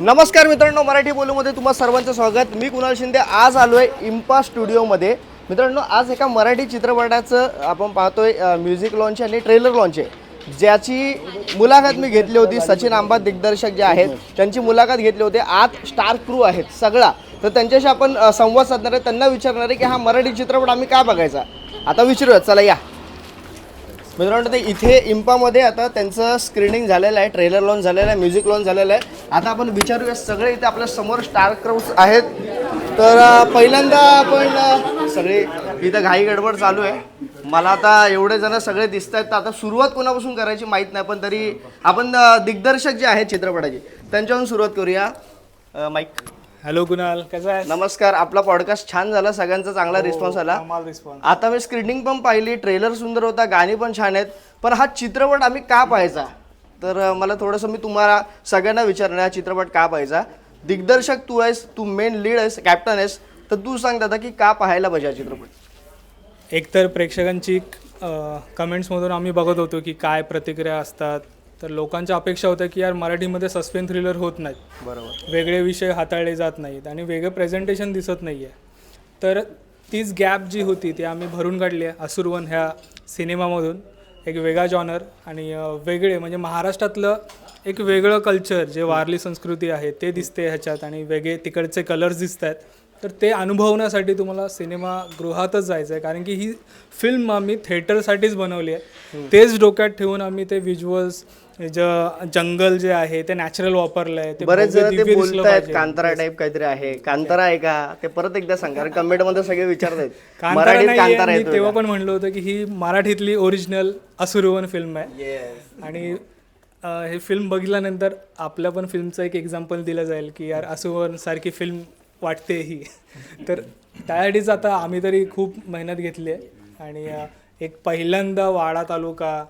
नमस्कार मित्रांनो मराठी बोलूमध्ये तुम्हा सर्वांचं स्वागत. मी कुणाल शिंदे आज आलो आहे इम्पा स्टुडिओमध्ये. मित्रांनो आज एका मराठी चित्रपटाचं आपण पाहतोय म्युझिक लॉन्च आणि ट्रेलर लॉन्च आहे. ज्याची मुलाखत मी घेतली होती सचिन आंबा दिग्दर्शक जे आहेत त्यांची मुलाखत घेतली होती आज स्टार क्रू आहेत सगळा. तर त्यांच्याशी आपण संवाद साधणार आहे त्यांना विचारणार आहे की हा मराठी चित्रपट आम्ही का बघायचा? आता विचारूया चला या. मित्रांनो ते इथे इम्पामध्ये आता त्यांचं स्क्रीनिंग झालेलं आहे ट्रेलर लॉन्च झालेलं आहे म्युझिक लॉन्च झालेलं आहे. आता आपण विचारूया सगळे इथे आपल्यासमोर स्टार क्राऊड्स आहेत. तर पहिल्यांदा आपण सगळे इथं घाई गडबड चालू आहे. मला आता एवढे जण सगळे दिसत आहेत तर आता सुरुवात कोणापासून करायची माहीत नाही पण तरी आपण दिग्दर्शक जे आहेत चित्रपटाचे त्यांच्यावरून सुरुवात करूया. माईक हॅलो कुणाल कसा आहे नमस्कार. आपला पॉडकास्ट छान झाला. सगळ्यांचा चांगला रिस्पॉन्स आला. कमाल रिस्पॉन्स आता मी स्क्रीनिंग पण पाहिली. ट्रेलर सुंदर होता. गाणी पण छान आहेत. पण हा चित्रपट आम्ही का पाहायचा? तर अं, मला थोडंसं मी तुम्हाला सगळ्यांना विचारणार हा चित्रपट का पाहायचा? दिग्दर्शक तू आहेस. तू मेन लीड आहेस. कॅप्टन आहेस. तर तू सांग दादा की का पाहायला पाहिजे हा चित्रपट? एकतर प्रेक्षकांची कमेंट्समधून आम्ही बघत होतो की काय प्रतिक्रिया असतात तर लोकांच्या अपेक्षा होत्या की यार मराठीमध्ये सस्पेन्स थ्रिलर होत नाहीत. बरोबर. वेगळे विषय हाताळले जात नाहीत आणि वेगळं प्रेझेंटेशन दिसत नाही आहे तर तीच गॅप जी होती ती आम्ही भरून काढली आहे. असुरवन ह्या सिनेमामधून. एक वेगळा जॉनर आणि वेगळे म्हणजे महाराष्ट्रातलं एक वेगळं कल्चर जे वारली संस्कृती आहे ते दिसते ह्याच्यात आणि वेगळे तिकडचे कलर्स दिसत आहेत तर ते अनुभवण्यासाठी तुम्हाला सिनेमागृहातच जायचं आहे कारण की ही फिल्म आम्ही थिएटरसाठीच बनवली आहे. तेच डोक्यात ठेवून आम्ही ते व्हिज्युअल्स ज जंगल जे आहे ते नॅचरल वापरलं आहे ते बरेच जण ते दिव्य दिसलं बोलतायत पाहिजे. कांतारा टाईप काहीतरी आहे. कांतारा आहे का? ते परत एकदा सांग कारण कमेंटमध्ये सगळे विचारतायत. कांतारा मराठीत कांतारा मी येतो तेव्हा? पण म्हणलं होतं की ही मराठीतली ओरिजिनल असुरवन फिल्म आहे. आणि अं, हे फिल्म बघितल्यानंतर आपल्या पण फिल्मचं एक एक्झाम्पल दिलं जाईल की यार असुरवन सारखी फिल्म वाटते ही. तर त्यासाठीच आता आम्ही तरी खूप मेहनत घेतली आहे. आणि अं, एक पहिल्यांदा वाडा तालुका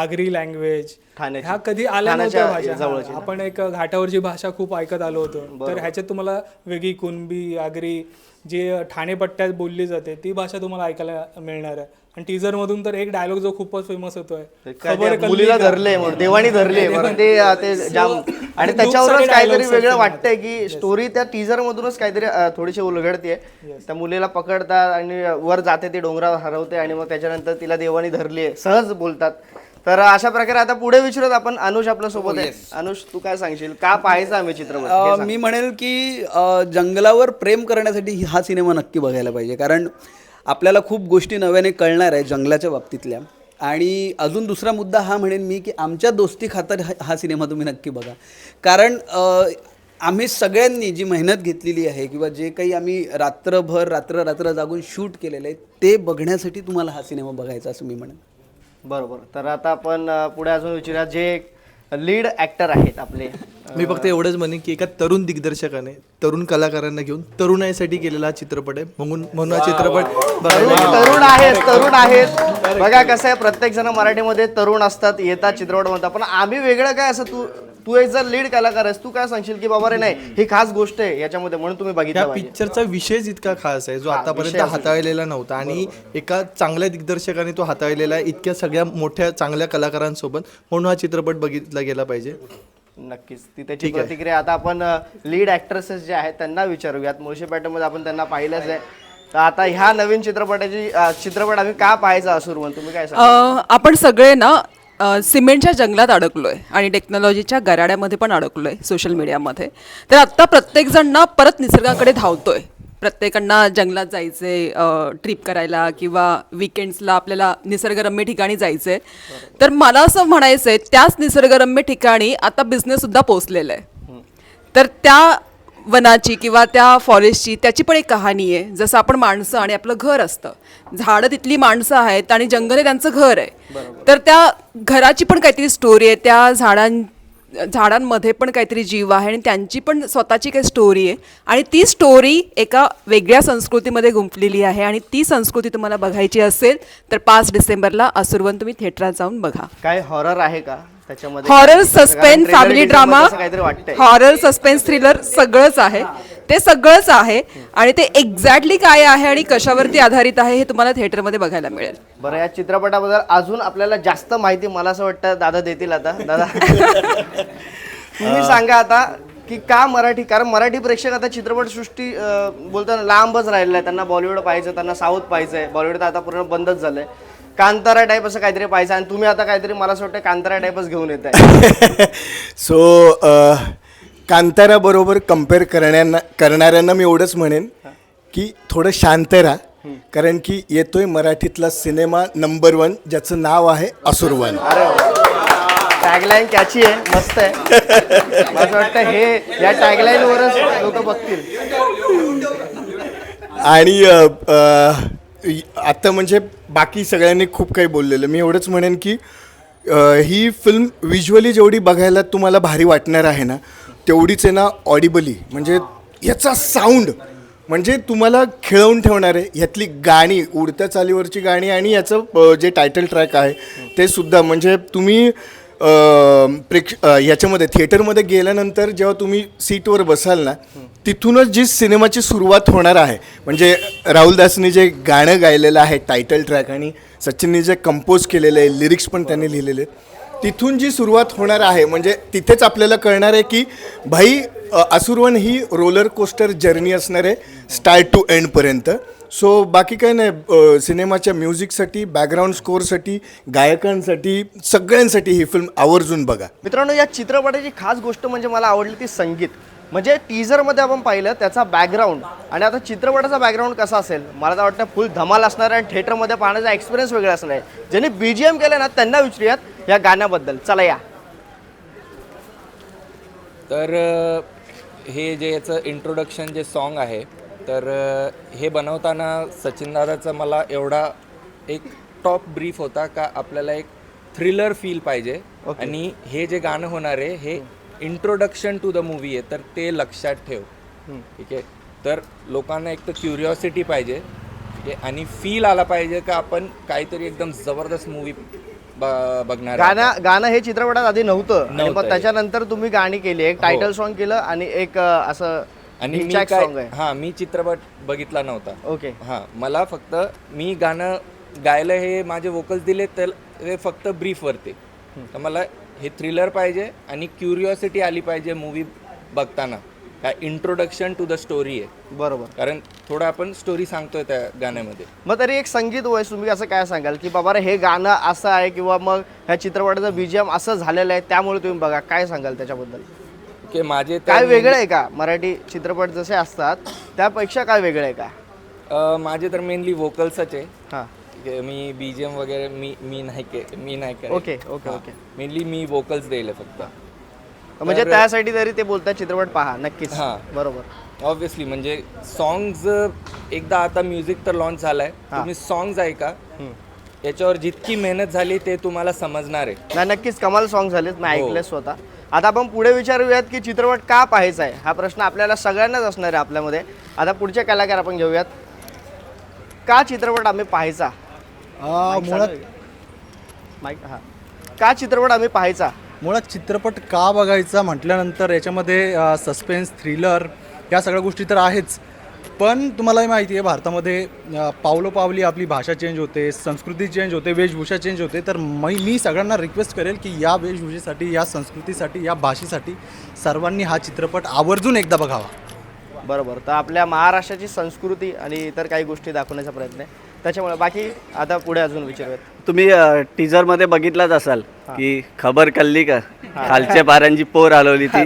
आगरी लँग्वेज ठाण्याची. ह्या कधी आल्या ठाण्याच्या नव्हत्या भाषा जवळची हा. आपण एक घाटावरची भाषा खूप ऐकत आलो होतो. तर ह्याच्यात तुम्हाला वेगळी कुणबी आगरी जे ठाणे पट्ट्यात बोलली जाते ती भाषा तुम्हाला ऐकायला मिळणार आहे. आणि टीजर मधून तर एक डायलॉग जो खूपच फेमस होतोय. काय खबर त्या कल्ली मुलीला का? धरले म्हणून देवाणी धरले म्हणून ते ते जाम. आणि खूप त्याच्यावरच सारे काहीतरी dialogues वेगळं वाटतंय की स्टोरी त्या टीजर मधूनच काहीतरी थोडीशी उलगडते त्या मुलीला पकडतात आणि वर जाते ती डोंगरावर हरवते आणि मग त्याच्यानंतर तिला देवाणी धरली सहज बोलतात. तर अशा प्रकारे आता पुढे विचारत आपण. अनुष आपल्यासोबत आहे. अनुष तू काय सांगशील? का पाहायचा आम्ही चित्रपट? हे. मी म्हणेल की जंगलावर प्रेम करण्यासाठी हा सिनेमा नक्की बघायला पाहिजे. कारण आपल्याला खूप गोष्टी नव्याने कळणार आहे जंगलाच्या बाबतीतल्या. आणि अजून दुसरा मुद्दा हा म्हणेन मी की आमच्या दोस्ती खातर हा- हा सिनेमा तुम्ही नक्की बघा. कारण आम्ही सगळ्यांनी जी मेहनत घेतलेली आहे किंवा जे काही आम्ही रात्रभर रात्र रात्र जागून शूट केलेलं आहे ते बघण्यासाठी तुम्हाला हा सिनेमा बघायचा असं मी म्हणेन. बरोबर. तर आता आपण अं, पुढे अजून विचारूया जे लीड ऍक्टर आहेत आपले. मी फक्त एवढंच म्हणेन की एका तरुण दिग्दर्शकाने तरुण कलाकारांना घेऊन तरुणाईसाठी केलेला हा चित्रपट आहे. म्हणून म्हणून हा चित्रपट तरुण तरुण आहेत तरुण आहेत. बघा कसं आहे प्रत्येक जण मराठीमध्ये तरुण असतात येतात चित्रपट म्हणतात पण आम्ही वेगळं काय असं तू तू एक जर लीड कलाकार आहेस तू काय सांगशील की बाबा रे नाही ही खास गोष्ट आहे याच्यामध्ये म्हणून तुम्ही बघितलं पाहिजे. पिक्चरचा विषयच इतका खास आहे जो आतापर्यंत हाताळलेला नव्हता. आणि एका चांगल्या दिग्दर्शकाने तो हाताळलेला आहे इतक्या सगळ्या मोठ्या चांगल्या कलाकारांसोबत. म्हणून हा चित्रपट बघितला गेला पाहिजे. नक्कीच. ती त्याची प्रतिक्रिया आता आपण लीड ऍक्ट्रेसेस जे आहेत त्यांना विचारूयात. मुळशी पॅटर्नमध्ये आपण त्यांना पाहिलंच आहे. तर आता ह्या नवीन चित्रपटाची अं, चित्रपट आम्ही का पाहायचा असूर म्हणून? तुम्ही काय सांगा अ, आपण सगळे ना सिमेंटच्या जंगलात अडकलोय आणि टेक्नॉलॉजीच्या गराड्यामध्ये पण अडकलोय सोशल मीडियामध्ये. तर आत्ता प्रत्येकजण ना परत निसर्गाकडे धावतोय. प्रत्येकांना जंगलात जायचे ट्रिप करायला किंवा विकेंड्सला आपल्याला निसर्गरम्य ठिकाणी जायचंय. तर मला असं म्हणायचं आहे त्याच निसर्गरम्य ठिकाणी आता बिझनेससुद्धा पोचलेला आहे तर त्या वनाची किंवा त्या फॉरेस्टची त्याची पण एक कहाणी आहे. जसं आपण माणसं आणि आपलं घर असतं. झाडं तिथली माणसं आहेत आणि जंगल हे त्यांचं घर आहे. तर त्या घराची पण काहीतरी स्टोरी आहे. त्या झाडां झाडांमध्ये पण काहीतरी जीव आहे आणि त्यांची पण स्वतःची काही स्टोरी आहे. आणि ती स्टोरी एका वेगळ्या संस्कृतीमध्ये गुंफलेली आहे आणि ती संस्कृती तुम्हाला बघायची असेल तर पाच डिसेंबरला असुरवन तुम्ही थिएटरात जाऊन बघा. काय हॉरर आहे का? त्याच्यामध्ये हॉरर सस्पेन्स फॅमिली ड्रामा काहीतरी वाटतंय. हॉरर सस्पेन्स थ्रिलर सगळंच आहे. ते सगळंच आहे आणि ते एक्झॅक्टली काय आहे आणि कशावरती आधारित आहे हे तुम्हाला थिएटरमध्ये बघायला मिळेल. बरं या चित्रपटाबद्दल अजून आपल्याला जास्त माहिती मला असं वाटतं दादा देतील आता. दादा तुम्ही सांगा आता की का मराठी? कारण मराठी प्रेक्षक आता चित्रपटसृष्टी अं, बोलताना लांबच राहिलेलं आहे त्यांना बॉलिवूड पाहिजे त्यांना साऊथ पाहिजे बॉलिवूड तर आता पूर्ण बंदच झालंय. कांतारा टाईप असं काहीतरी पाहिजे आणि तुम्ही आता काहीतरी मला असं वाटतं कांतारा टाईपच घेऊन येत आहे सो कांताराबरोबर कंपेअर करण्याना करणाऱ्यांना मी एवढंच म्हणेन की थोडं शांत राहा. कारण की येतोय मराठीतला सिनेमा नंबर वन ज्याचं नाव आहे असुरवन. टॅगलाईन कॅची आहे मस्त आहे. मला असं वाटतं हे या टॅगलाईनवरच लोक बघतील. आणि आत्ता म्हणजे बाकी सगळ्यांनी खूप काही बोललेलं. मी एवढंच म्हणेन की ही फिल्म व्हिज्युअली जेवढी बघायला तुम्हाला भारी वाटणार आहे ना तेवढीच आहे ना ऑडिबली म्हणजे याचा साऊंड म्हणजे तुम्हाला खेळवून ठेवणार आहे. ह्यातली गाणी उडत्या चालीवरची गाणी आणि याचं जे टायटल ट्रॅक आहे ते सुद्धा. म्हणजे तुम्ही प्रेक्ष याच्यामध्ये थिएटरमध्ये गेल्यानंतर जेव्हा तुम्ही सीटवर बसाल ना तिथूनच जी सिनेमाची सुरुवात होणार आहे म्हणजे राहुलदासनी जे गाणं गायलेलं आहे टायटल ट्रॅक आणि सचिननी जे कंपोज केलेलं आहे लिरिक्स पण त्यांनी लिहिलेले आहेत. तिथून जी सुरुवात होणार आहे म्हणजे तिथेच आपल्याला कळणार आहे की भाई असुरवन ही रोलर कोस्टर जर्नी असणार आहे स्टार्ट टू एंडपर्यंत सो बाकी काही नाही सिनेमाच्या म्युझिकसाठी बॅकग्राऊंड स्कोअरसाठी गायकांसाठी सगळ्यांसाठी ही फिल्म आवर्जून बघा. मित्रांनो या चित्रपटाची खास गोष्ट म्हणजे मला आवडली ती संगीत. म्हणजे टीझरमध्ये आपण पाहिलं त्याचा बॅकग्राऊंड आणि आता चित्रपटाचा बॅकग्राऊंड कसा असेल? मला तर वाटतं फुल धमाल असणार आहे आणि थिएटरमध्ये पाहण्याचा एक्सपिरियन्स वेगळा असणार आहे. ज्यांनी बी जी एम केलं ना त्यांना विचारूयात या गाण्याबद्दल. चला या. तर हे जे याचं इंट्रोडक्शन जे सॉन्ग आहे तर हे बनवताना सचिनदादाचा मला एवढा एक टॉप ब्रीफ होता का आपल्याला एक थ्रिलर फील पाहिजे. आणि हे जे गाणं होणार आहे हे इंट्रोडक्शन टू द मूवी आहे तर ते लक्षात ठेव. ठीक आहे? तर लोकांना एक तर क्युरिओसिटी पाहिजे ठीक आहे? आणि फील आला पाहिजे का आपण काहीतरी एकदम जबरदस्त मूवी बघणार. गाणं गाणं हे चित्रपटात आधी नव्हतं. आणि नव्हतं मग हे. त्याच्यानंतर तुम्ही गाणी केली. एक टायटल सॉन्ग केलं आणि एक असं आणि मी काय हां मी चित्रपट बघितला नव्हता. ओके. हां मला फक्त मी गाणं गायलं हे माझे वोकल्स दिले तर ते फक्त ब्रीफवरती तर मला हे थ्रिलर पाहिजे आणि क्युरिओसिटी आली पाहिजे मूवी बघताना. काय इंट्रोडक्शन टू द स्टोरी आहे. बरोबर. कारण थोडं आपण स्टोरी सांगतोय त्या गाण्यामध्ये. मग तरी एक संगीत वयस तुम्ही असं काय सांगाल? की बाबा रे हे गाणं असं आहे किंवा मग ह्या चित्रपटाचं बीजीएम असं झालेलं आहे त्यामुळे तुम्ही बघा. काय सांगाल त्याच्याबद्दल? की माझे काय वेगळं आहे का? मराठी चित्रपट जसे असतात त्यापेक्षा काय वेगळं आहे का? माझे तर मेनली वोकल्सच आहे. मी बी जी एम वगैरे मी मी नाही के मी नाही करे ओके ओके ओके मेनली मी वोकल्स देईल फक्त. म्हणजे त्यासाठी तरी ते बोलतात चित्रपट पहा. नक्कीच. हां. बरोबर. ऑब्विसली म्हणजे सॉंग्ज एकदा आता म्युझिक तर लॉन्च झालाय. तुम्ही सॉंग्ज ऐका. याच्यावर जितकी मेहनत झाली ते तुम्हाला समजणार आहे. नाही नक्कीच कमाल सॉन्ग झालेत. मी हो. ऐकले स्वतः. आता आपण पुढे विचारूयात की चित्रपट का पाहायचा आहे हा प्रश्न आपल्याला सगळ्यांनाच असणार आहे आपल्यामध्ये. आता पुढचे कलाकार आपण घेऊयात. का चित्रपट आम्ही पाहायचा? मुळात माईक हां. का चित्रपट आम्ही पाहायचा? मुळात चित्रपट का बघायचा म्हटल्यानंतर याच्यामध्ये सस्पेन्स थ्रिलर या सगळ्या गोष्टी तर आहेच. पण तुम्हालाही माहिती आहे भारतामध्ये अ, पावलोपावली आपली भाषा चेंज होते संस्कृती चेंज होते वेशभूषा चेंज होते. तर मी मी सगळ्यांना रिक्वेस्ट करेल की या वेशभूषेसाठी या संस्कृतीसाठी या भाषेसाठी सर्वांनी हा चित्रपट आवर्जून एकदा बघावा. बरोबर. तर आपल्या महाराष्ट्राची संस्कृती आणि इतर काही गोष्टी दाखवण्याचा प्रयत्न आहे. त्याच्यामुळे बाकी आता पुढे अजून विचारूयात. तुम्ही टीजरमध्ये बघितलाच असाल की खबर कल्ली का? खालच्या पाऱ्यांची पोर हलवली ती.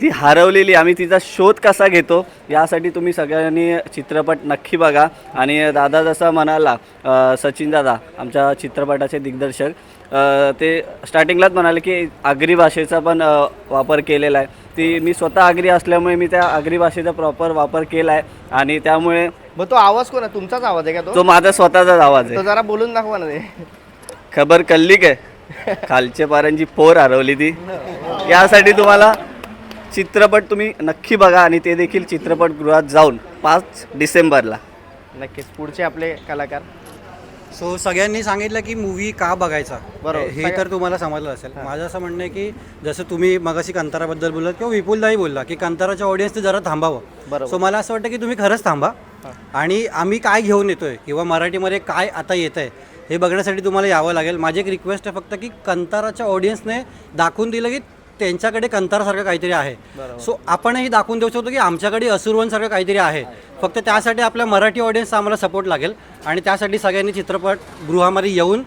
ती हरवलेली. आम्ही तिचा शोध कसा घेतो यासाठी तुम्ही सगळ्यांनी चित्रपट नक्की बघा. आणि दादा जसा म्हणाला सचिन दादा आमच्या चित्रपटाचे दिग्दर्शक ते स्टार्टिंगलाच म्हणाले की आगरी भाषेचा पण वापर केलेला आहे. ती मी स्वतः आगरी असल्यामुळे मी त्या आगरी भाषेचा प्रॉपर वापर केला आहे आणि त्यामुळे मग तो आवाज कोण आहे? तुमचाच आवाज आहे का तो? तो माझा स्वतःचाच आवाज आहे. तो जरा बोलून दाखवा ना ते. खबर कल्ली काय? खालच्या पाऱ्यांची पोर हरवली ती. यासाठी तुम्हाला चित्रपट तुम्ही नक्की बघा आणि ते देखील चित्रपटगृहात जाऊन पाच डिसेंबरला. नक्कीच. पुढचे आपले कलाकार. सो सगळ्यांनी सांगितलं की मूवी का बघायचा? बरोबर. हे तर तुम्हाला समजलं असेल. माझं असं म्हणणं आहे की जसं तुम्ही मगाशी कंताराबद्दल बोललात किंवा विपुलदाही बोलला की कंताराच्या ऑडियन्सने जरा थांबावं. सो मला असं वाटतं की तुम्ही खरंच थांबा. आणि आम्ही काय घेऊन येतोय किंवा मराठीमध्ये काय आता येत आहे हे बघण्यासाठी तुम्हाला यावं लागेल. माझी एक रिक्वेस्ट आहे फक्त की कंताराच्या ऑडियन्सने दाखवून दिलं की त्यांच्याकडे कंतारासारखं काहीतरी आहे. सो आपणही दाखवून देऊ शकतो की आमच्याकडे असुरवनसारखं काहीतरी आहे. फक्त त्यासाठी आपल्या मराठी ऑडियन्सचा आम्हाला सपोर्ट लागेल. आणि त्यासाठी सगळ्यांनी चित्रपटगृहामध्ये येऊन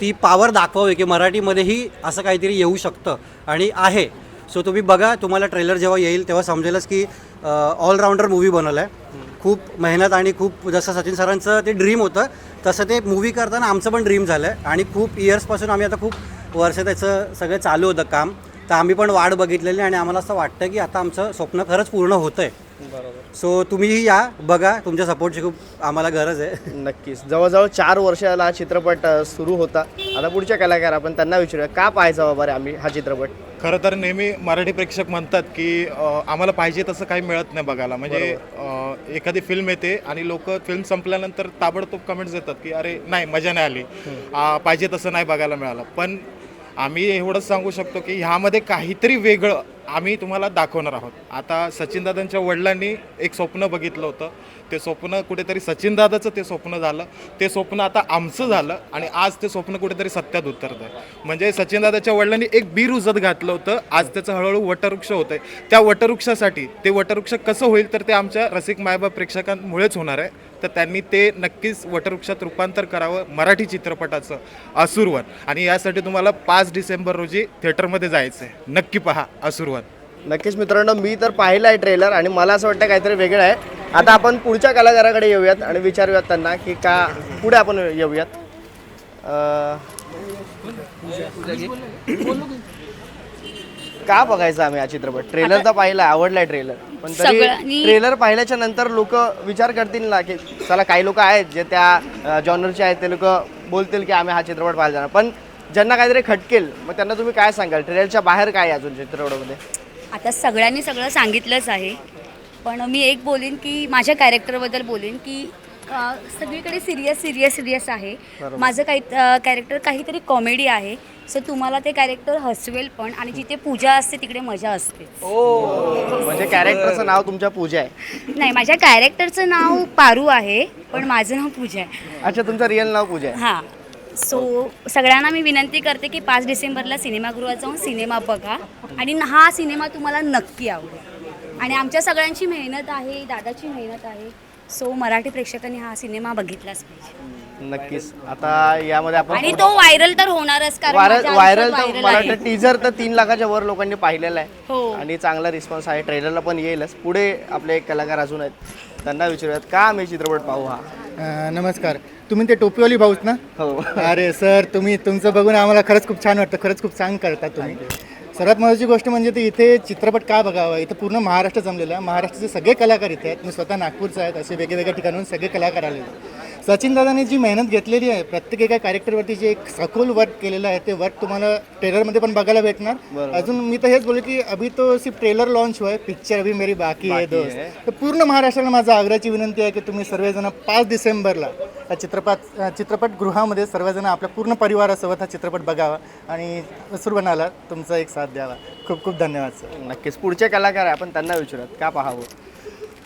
ती पॉवर दाखवावी की मराठीमध्येही असं काहीतरी येऊ शकतं. आणि आहे. सो तुम्ही बघा तुम्हाला ट्रेलर जेव्हा येईल तेव्हा समजेलच की ऑलराऊंडर मूवी बनवला आहे खूप मेहनत आणि खूप जसं सचिन सरांचं ते ड्रीम होतं तसं ते मूवी करताना आमचं पण ड्रीम झालं आहे आणि खूप इयर्सपासून आम्ही आता खूप वर्ष त्याचं सगळं चालू होतं काम. तर आम्ही पण वाट बघितलेली आणि आम्हाला असं वाटतं की आता आमचं स्वप्न खरंच पूर्ण होतं आहे सो तुम्हीही या बघा तुमच्या सपोर्टची खूप आम्हाला गरज आहे. नक्कीच. जवळजवळ चार वर्षाला हा चित्रपट सुरू होता. आता पुढच्या कलाकार आपण त्यांना विचारूया का पाहायचा बाबा रे आम्ही हा चित्रपट? खरं तर नेहमी मराठी प्रेक्षक म्हणतात की अ, आम्हाला पाहिजे तसं काही मिळत नाही बघायला. म्हणजे अ, एखादी फिल्म येते आणि लोक फिल्म संपल्यानंतर ताबडतोब कमेंट्स देतात की अरे नाही मजा नाही आली. आ, पाहिजे तसं नाही बघायला मिळालं. पण आम्ही एवढंच सांगू शकतो की ह्यामध्ये काहीतरी वेगळं आम्ही तुम्हाला दाखवणार आहोत. आता सचिनदादांच्या वडिलांनी एक स्वप्न बघितलं होतं. ते स्वप्न कुठेतरी सचिनदादाचं ते स्वप्न झालं. ते स्वप्न आता आमचं झालं आणि आज ते स्वप्न कुठेतरी सत्यात उतरतं आहे म्हणजे सचिनदादाच्या वडिलांनी एक बी रुजत घातलं होतं. आज त्याचं हळूहळू वटवृक्ष होतं आहे त्या वटवृक्षासाठी ते वटवृक्ष कसं होईल तर ते आमच्या रसिक मायबाप प्रेक्षकांमुळेच होणार आहे. तर त्यांनी ते नक्कीच वटवृक्षात रूपांतर करावं मराठी चित्रपटाचं असुरवन आणि यासाठी तुम्हाला पाच डिसेंबर रोजी थिएटरमध्ये जायचं आहे नक्की पहा असुरवन नक्कीच मित्रांनो मी तर पाहिलं आहे ट्रेलर आणि मला असं वाटतं काहीतरी वेगळं आहे. आता आपण पुढच्या कलाकाराकडे येऊयात आणि विचारूयात त्यांना की का पुढे आपण येऊयात. का बघायचा आम्ही हा चित्रपट? ट्रेलर तर पाहिला आवडलाय ट्रेलर पण तरी सगळ्यांनी- ट्रेलर पाहिल्याच्या नंतर लोक विचार करतील ना की चला काही लोक आहेत जे त्या जॉनरचे आहेत ते लोक बोलतील की आम्ही हा चित्रपट पाहायला जाणार. पण ज्यांना काहीतरी खटकेल मग त्यांना तुम्ही काय सांगाल? ट्रेलरच्या बाहेर काय आहे अजून चित्रपटामध्ये? आता सगळ्यांनी सगळं सांगितलंच आहे. पण मी एक बोलीन की माझ्या कॅरेक्टरबद्दल बोलीन की अ, सगळीकडे सिरियस सिरियस सिरियस आहे. माझं काही कॅरेक्टर काहीतरी कॉमेडी आहे. सो तुम्हाला ते कॅरेक्टर हसवेल पण आणि जिथे पूजा असते तिकडे मजा असते. म्हणजे कॅरेक्टरचं नाव तुमच्या पूजा आहे. नाही माझ्या कॅरेक्टरचं नाव पारू आहे पण माझं नाव पूजा आहे. अच्छा तुमचं रिअल नाव पूजा आहे. हां. सो सगळ्यांना मी विनंती करते की पाच डिसेंबरला सिनेमागृहात जाऊन सिनेमा बघा आणि हा सिनेमा तुम्हाला नक्की आवडेल. आणि आमच्या सगळ्यांची मेहनत आहे दादाची मेहनत आहे सो मराठी प्रेक्षकांनी हा सिनेमा बघितलाच पाहिजे. नक्कीच. आता यामध्ये आपण आणि तो व्हायरल तर होणारच कारण व्हायरल माझ्या व्हायरल आयुष्यात तर viral मला आहे. वाटतं टीजर तर तीन लाखाच्या वर लोकांनी पाहिलेला आहे. हो. आणि चांगला रिस्पॉन्स आहे. ट्रेलरला पण येईलच. पुढे आपले एक कलाकार अजून आहेत. त्यांना विचारूयात. का आम्ही चित्रपट पाहू हा? अ, नमस्कार. तुम्ही ते टोपीवाली भाऊच ना? हो. अरे सर तुम्ही तुमचं बघून आम्हाला खरंच खूप छान वाटतं. खरंच खूप छान करता तुम्ही. सर्वात महत्त्वाची गोष्ट म्हणजे ते इथे चित्रपट का बघावा? इथं पूर्ण महाराष्ट्र जमलेला आहे. महाराष्ट्राचे सगळे कलाकार इथे आहेत. मी स्वतः नागपूरचा आहेत असे वेगवेगळ्या ठिकाणून सगळे कलाकार आलेले आहेत. सचिन दादाने जी मेहनत घेतलेली आहे प्रत्येक एका कॅरेक्टरवरती जे एक सखोल वर्क केलेलं आहे ते वर्क तुम्हाला ट्रेलरमध्ये पण बघायला भेटणार. अजून मी तर हेच बोलू की अभी तो सिर्फ ट्रेलर लॉन्च हुआ है पिक्चर अभी मेरी बाकी आहे दोस्त. तर पूर्ण महाराष्ट्राला माझा आग्रहाची विनंती आहे की तुम्ही सर्वजण पाच डिसेंबरला चित्रपट चित्रपटगृहामध्ये सर्वजण आपल्या पूर्ण परिवारासोबत हा चित्रपट बघावा आणि सुरवणाला तुमचा एक साथ द्यावा. खूप खूप धन्यवाद सर. नक्कीच. पुढचे कलाकार आहे आपण त्यांना विचारूयात. का पाहावं?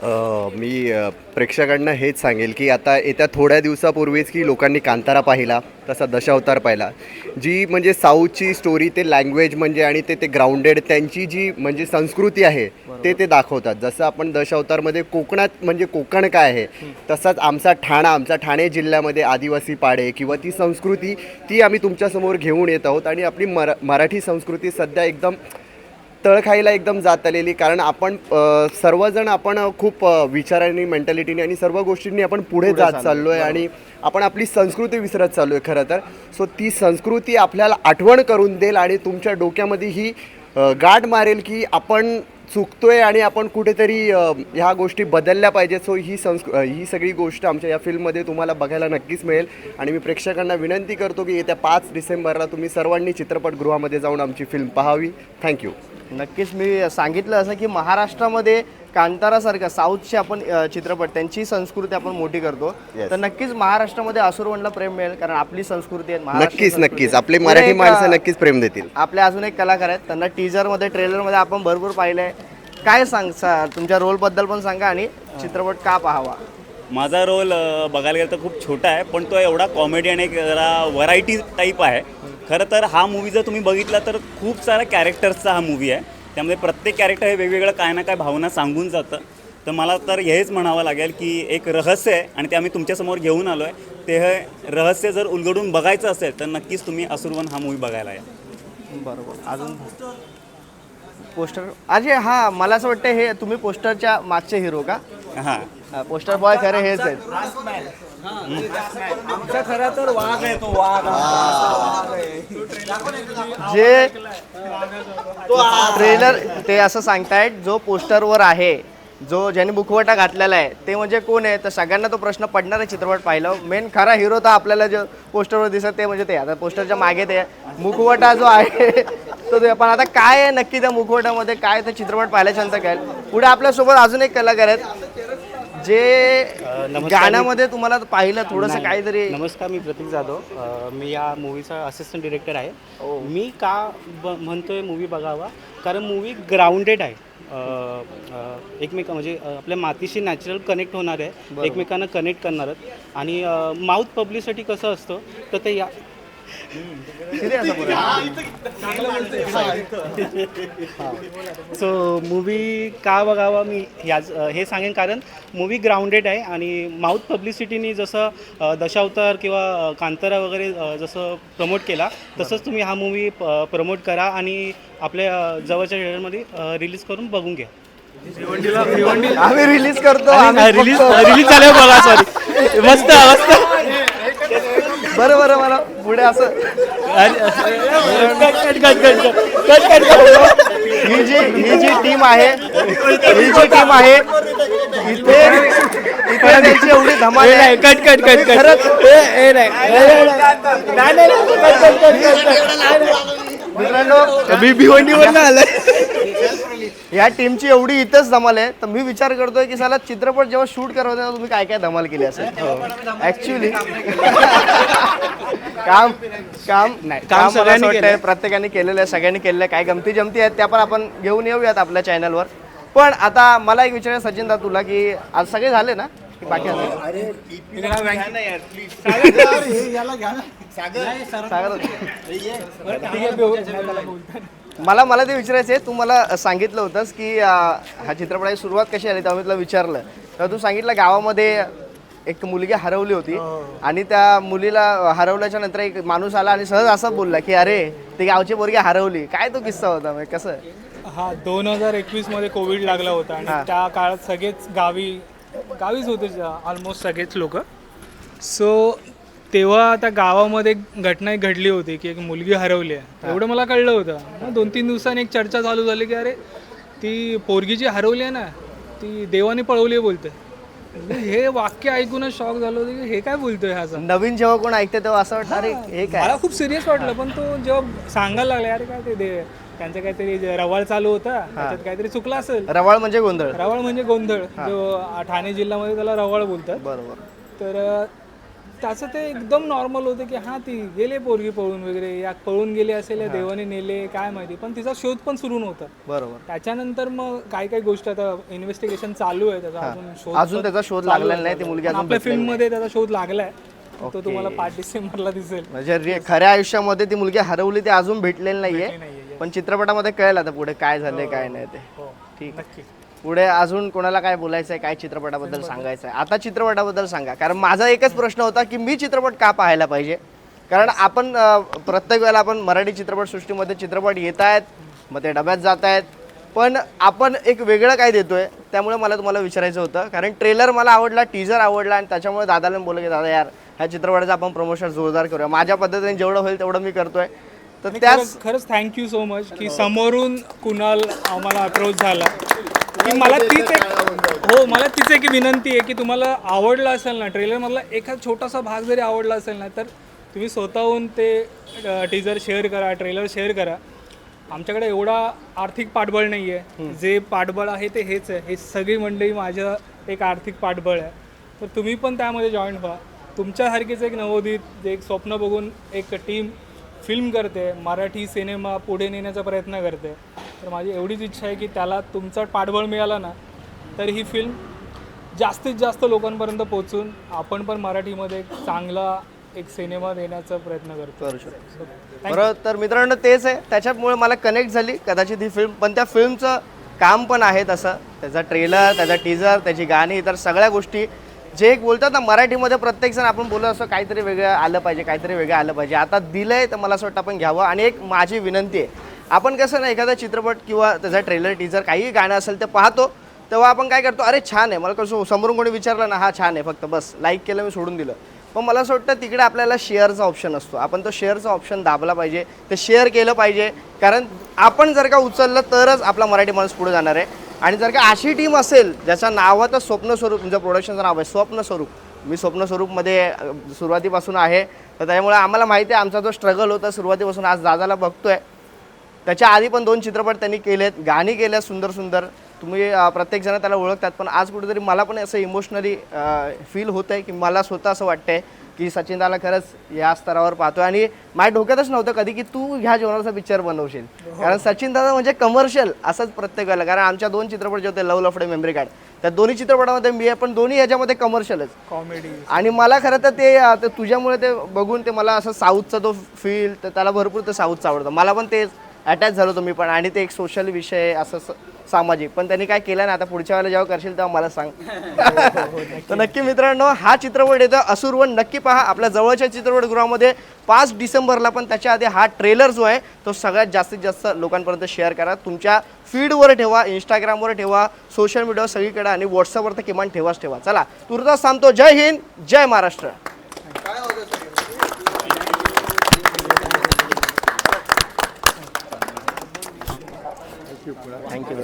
मी प्रेक्षकांना हेच सांगेल की आता येत्या थोड्या दिवसापूर्वीच की लोकांनी कांतारा पाहिला तसा दशावतार पाहिला. जी म्हणजे साऊथची स्टोरी ते लँग्वेज म्हणजे आणि ते ते ग्राउंडेड त्यांची जी म्हणजे संस्कृती आहे ते ते दाखवतात. जसं आपण दशावतारमध्ये कोकणात म्हणजे कोकण काय आहे तसाच आमचा ठाणा आमचा ठाणे जिल्ह्यामध्ये आदिवासी पाडे किंवा ती संस्कृती ती आम्ही तुमच्यासमोर घेऊन येत आहोत आणि आपली मरा मराठी संस्कृती सध्या एकदम तळखाईला एकदम जात आलेली. कारण आपण सर्वजण आपण खूप विचारांनी मेंटॅलिटीने आणि सर्व गोष्टींनी आपण पुढे जात चाललो आहे आणि आपण आपली संस्कृती विसरत चाललो आहे खरं तर. सो ती संस्कृती आपल्याला आठवण करून देईल आणि तुमच्या डोक्यामध्ये ही गाठ मारेल की आपण चुकतोय आणि आपण कुठेतरी ह्या गोष्टी बदलल्या पाहिजेत. सो ही संस्कृ ही सगळी गोष्ट आमच्या या फिल्ममध्ये तुम्हाला बघायला नक्कीच मिळेल. आणि मी प्रेक्षकांना विनंती करतो की येत्या पाच डिसेंबरला तुम्ही सर्वांनी चित्रपटगृहामध्ये जाऊन आमची फिल्म पाहावी. थँक्यू नक्कीच मी सांगितलं असं की महाराष्ट्रामध्ये कांतारासारखा साऊथचे आपण चित्रपट त्यांची संस्कृती आपण मोठी करतो. Yes. तर नक्कीच महाराष्ट्रामध्ये असुरवणला प्रेम मिळेल कारण आपली संस्कृती आहे नक्कीच नक्कीच. आपले मराठी माणसं नक्कीच प्रेम देतील. आपले अजून एक कलाकार आहेत. त्यांना टीजरमध्ये ट्रेलरमध्ये आपण भरपूर पाहिलंय. काय सांग तुमच्या रोलबद्दल पण सांगा आणि चित्रपट का पाहावा? माझा रोल बघायला गेलं तर खूप छोटा आहे पण तो एवढा कॉमेडी आणि एक जरा व्हरायटी टाईप आहे. खरं तर हा मूवी जर तुम्ही बघितला तर खूप साऱ्या कॅरेक्टर्सचा हा मूवी आहे. त्यामध्ये प्रत्येक कॅरेक्टर हे वेगवेगळं काय ना काय भावना सांगून जातं. तर मला तर हेच म्हणावं लागेल की एक रहस्य आहे आणि ते आम्ही तुमच्यासमोर घेऊन आलो आहे ते हे रहस्य जर उलगडून बघायचं असेल तर नक्कीच तुम्ही असुरवन हा मूवी बघायला या. बरोबर. अजून? पोस्टर अजय हा मला असं वाटतं हे तुम्ही पोस्टरच्या मागचे हिरो का? हां. पोस्टर बॉय खरे हेच आहेत आमचा खरा तर वाघ आहे तो वाघ. जे ट्रेलर ते असं सांगतायत जो पोस्टरवर आहे जो ज्याने मुखवटा घातलेला आहे ते म्हणजे कोण आहे? तर सगळ्यांना तो प्रश्न पडणार आहे चित्रपट पाहिलं. मेन खरा हिरो तर आपल्याला जो पोस्टरवर दिसत ते म्हणजे ते. आता पोस्टरच्या मागे ते मुखवटा जो आहे तो ते पण आता काय आहे नक्की त्या मुखवट्यामध्ये काय ते चित्रपट पाहिल्याच्या नंतर काय? पुढे आपल्यासोबत अजून एक कलाकार आहेत. जे गाण्यामध्ये तुम्हाला पाहिलं थोडंसं. काहीतरी नमस्कार मी प्रतीक जाधव. मी या मूवीचा असिस्टंट डिरेक्टर आहे. मी का ब म्हणतोय मूवी बघावा? कारण मूवी ग्राउंडेड आहे. एकमेका म्हणजे आपल्या मातीशी नॅचरल कनेक्ट होणार आहे. एकमेकांना कनेक्ट करणार आहेत. आणि माउथ पब्लिसिटी कसं असतं? तर ते या सो मूवी का बघावा मी ह्याच अ, हे सांगेन कारण मूवी ग्राउंडेड आहे आणि माउथ पब्लिसिटीनी जसं दशावतार किंवा कांतारा वगैरे जसं प्रमोट केला तसंच तुम्ही हा मूवी प्रमोट करा आणि आपल्या जवळच्या थिएटरमध्ये रिलीज करून बघून घ्या. आम्ही रिलीज करतो आम्ही रिलीज. रिलीज झालं बघा सॉरी मस्त मस्त. बरं बरं मला पुढे असं ही जी ही जी टीम आहे ही जी टीम आहे इथे इथे त्यांची एवढी धमाल आहे कट कट कट कट खरंच मित्रांनो मी भिवंडीवरनं आलोय. या टीमची एवढी इथंच धमाल आहे. तर मी विचार करतोय की साला चित्रपट जेव्हा शूट करत होते तेव्हा तुम्ही काय काय धमाल केली असेल? ऍक्च्युली काम काम नाही काम सगळ्यांनी केलंय. प्रत्येकाने केलेलं आहे सगळ्यांनी केलेलं आहे. काय गमती जमती आहेत त्या पण आपण घेऊन येऊयात आपल्या चॅनलवर पण आता मला एक विचारायचं सचिन दा तुला की आज सगळे झाले ना? बाकी असेल? मला मला ते विचारायचं आहे तू मला सांगितलं होतंस की हा चित्रपटाची सुरुवात कशी आली तेव्हा मी तुला विचारलं. तेव्हा तू सांगितलं गावामध्ये एक मुलगी हरवली होती आणि त्या मुलीला हरवल्याच्या नंतर एक माणूस आला आणि सहज असं बोलला की अरे ती गावची पोरगी हरवली. काय तो किस्सा होता म्हणजे कसं? हा दोन हजार एकवीसमध्ये कोविड लागला होता आणि हा. त्या काळात सगळेच गावी गावीच होते ऑलमोस्ट सगळेच लोक. सो तेव्हा आता गावामध्ये एक घटना एक घडली होती की एक मुलगी हरवली आहे. एवढं मला कळलं होतं. मग दोन तीन दिवसांनी एक चर्चा चालू झाली की अरे ती पोरगी जी हरवली आहे ना ती देवाने पळवली आहे बोलते. म्हणजे हे वाक्य ऐकूनच शॉक झालो होतो की हे काय बोलतोय हा असं नवीन जेव्हा कोण ऐकते तेव्हा असं वाटतं अरे हे. काय? मला खूप सिरियस वाटलं पण तो जेव्हा सांगायला लागला अरे काय ते दे त्यांचं काहीतरी जे रवाळ चालू होता त्याच्यात काहीतरी चुकलं असेल. रवाळ म्हणजे गोंधळ. रवाळ म्हणजे गोंधळ. जो ठाणे जिल्ह्यामध्ये त्याला रवाळ बोलतात. बरोबर. तर अ, त्याचं ते एकदम नॉर्मल होतं की हां ती गेले पोरगी पळून वगैरे. या पळून गेले असेल या देवाने नेले काय माहिती. पण तिचा शोध पण सुरू नव्हता. बरोबर. त्याच्यानंतर मग काय काय गोष्टी आता इन्व्हेस्टिगेशन चालू आहे. त्याचा अजून शोध अजून त्याचा शोध लागलेला. नाही, ती मुलगी अजून आपल्या भेटलेली फिल्ममध्ये त्याचा शोध लागलाय. तो ओके. तुम्हाला पाच डिसेंबरला दिसेल. म्हणजे रे- खऱ्या आयुष्यामध्ये ती मुलगी हरवली ते अजून भेटलेली नाहीये. पण चित्रपटामध्ये कळेल आता पुढे काय झालंय काय नाही ते. ठीक पुढे अजून कोणाला काय बोलायचं आहे काय चित्रपटाबद्दल सांगायचं आहे आता चित्रपटाबद्दल सांगा. कारण माझा एकच प्रश्न होता की मी चित्रपट का पाहायला पाहिजे? कारण आपण अं, प्रत्येक वेळेला आपण मराठी चित्रपटसृष्टीमध्ये चित्रपट येत आहेत मग ते डब्यात जात आहेत पण आपण एक वेगळं काय देतोय त्यामुळे मला तुम्हाला विचारायचं होतं. कारण ट्रेलर मला आवडला टीजर आवडला आणि त्याच्यामुळे दादाला बोललं की दादा यार ह्या चित्रपटाचं आपण प्रमोशन जोरदार करूया. माझ्या पद्धतीने जेवढं होईल तेवढं मी करतोय. तर त्याच खरंच थँक्यू सो मच की समोरून कुणाल आम्हाला अप्रोच झाला. की मला तीच एक हो मला तीच एक विनंती आहे की तुम्हाला आवडला असेल ना ट्रेलर मधला एखादा छोटासा भाग जरी आवडला असेल ना तर तुम्ही स्वतःहून ते टीजर शेअर करा ट्रेलर शेअर करा. आमच्याकडे एवढा आर्थिक पाठबळ नाही आहे जे पाठबळ आहे ते हेच आहे. हे सगळी मंडळी माझं एक आर्थिक पाठबळ आहे. तर तुम्ही पण त्यामध्ये जॉईन व्हा. तुमच्यासारखीच एक नवोदित जे एक स्वप्न बघून एक टीम फिल्म करते मराठी सिनेमा पुढे नेण्याचा प्रयत्न करते. तर माझी एवढीच इच्छा आहे की त्याला तुमचं पाठबळ मिळालं ना तर ही फिल्म जास्तीत जास्त लोकांपर्यंत पोचून आपण पण मराठीमध्ये एक चांगला एक सिनेमा देण्याचा प्रयत्न करतो. करू शकतो. बरं तर मित्रांनो तेच आहे. त्याच्यामुळे मला कनेक्ट झाली. कदाचित ही फिल्म पण त्या फिल्मचं काम पण आहे तसं. त्याचा ट्रेलर त्याचा टीजर त्याची गाणी इतर सगळ्या गोष्टी जे एक बोलतात ना मराठीमध्ये प्रत्येकजण आपण बोलत असतो काहीतरी वेगळं आलं पाहिजे काहीतरी वेगळं आलं पाहिजे. आता दिलंय तर मला असं वाटतं आपण घ्यावं. आणि एक माझी विनंती आहे आपण कसं ना एखादा चित्रपट किंवा त्याचा ट्रेलर टीजर काहीही गाणं असेल ते पाहतो तेव्हा आपण काय करतो अरे छान आहे मला कसं समोरून कोणी विचारलं ना हा छान आहे फक्त बस लाईक केलं मी सोडून दिलं. पण मला असं वाटतं तिकडे आपल्याला शेअरचा ऑप्शन असतो. आपण तो शेअरचा ऑप्शन दाबला पाहिजे ते शेअर केलं पाहिजे. कारण आपण जर का उचललं तरच आपला मराठी माणूस पुढे जाणार आहे. आणि जर का अशी टीम असेल ज्याचं नावाचं स्वप्नस्वरूप म्हणजे प्रोडक्शनचं नाव आहे स्वप्न स्वरूप. मी स्वप्न स्वरूपमध्ये सुरुवातीपासून आहे. तर त्यामुळे आम्हाला माहिती आहे आमचा जो स्ट्रगल होता सुरुवातीपासून आज दादाला बघतोय. त्याच्या आधी पण दोन चित्रपट त्यांनी केलेत गाणी केल्या सुंदर सुंदर. तुम्ही अं, प्रत्येकजण त्याला ओळखतात पण आज कुठेतरी मला पण असं इमोशनली फील होतं आहे की मला स्वतः असं वाटतंय की सचिनदाला खरंच या स्तरावर पाहतोय. आणि माझ्या डोक्यातच नव्हतं कधी की तू ह्या जेवणाचा पिक्चर बनवशील. कारण सचिन दादा म्हणजे कमर्शियल असंच प्रत्येक वेळेला. कारण आमच्या दोन चित्रपट जे होते लव लफडे मेमरी कार्ड त्या दोन्ही चित्रपटामध्ये मी आहे पण दोन्ही ह्याच्यामध्ये कमर्शियलच कॉमेडी आणि मला खरं तर ते तुझ्यामुळे ते बघून ते मला असं साऊथचा तो फील तर त्याला भरपूर ते साऊथचं आवडतं. मला पण ते अटॅच झालो तुम्ही पण. आणि ते एक सोशल विषय असं स- सामाजिक. पण त्यांनी काय केलं ना आता पुढच्या वेळेला जेव्हा करशील तेव्हा मला सांग. तर नक्की मित्रांनो हा चित्रपट येतो असुरवन नक्की पहा आपल्या जवळच्या चित्रपटगृहामध्ये पाच डिसेंबरला पण त्याच्या आधी हा ट्रेलर जो आहे तो सगळ्यात जास्तीत जास्त लोकांपर्यंत शेअर करा. तुमच्या फीडवर ठेवा इंस्टाग्रामवर ठेवा सोशल मीडियावर सगळीकडे आणि व्हॉट्सअपवर तर किमान ठेवाच ठेवा. चला तुर्तास थांबतो. जय हिंद जय महाराष्ट्र. काय थँक्यू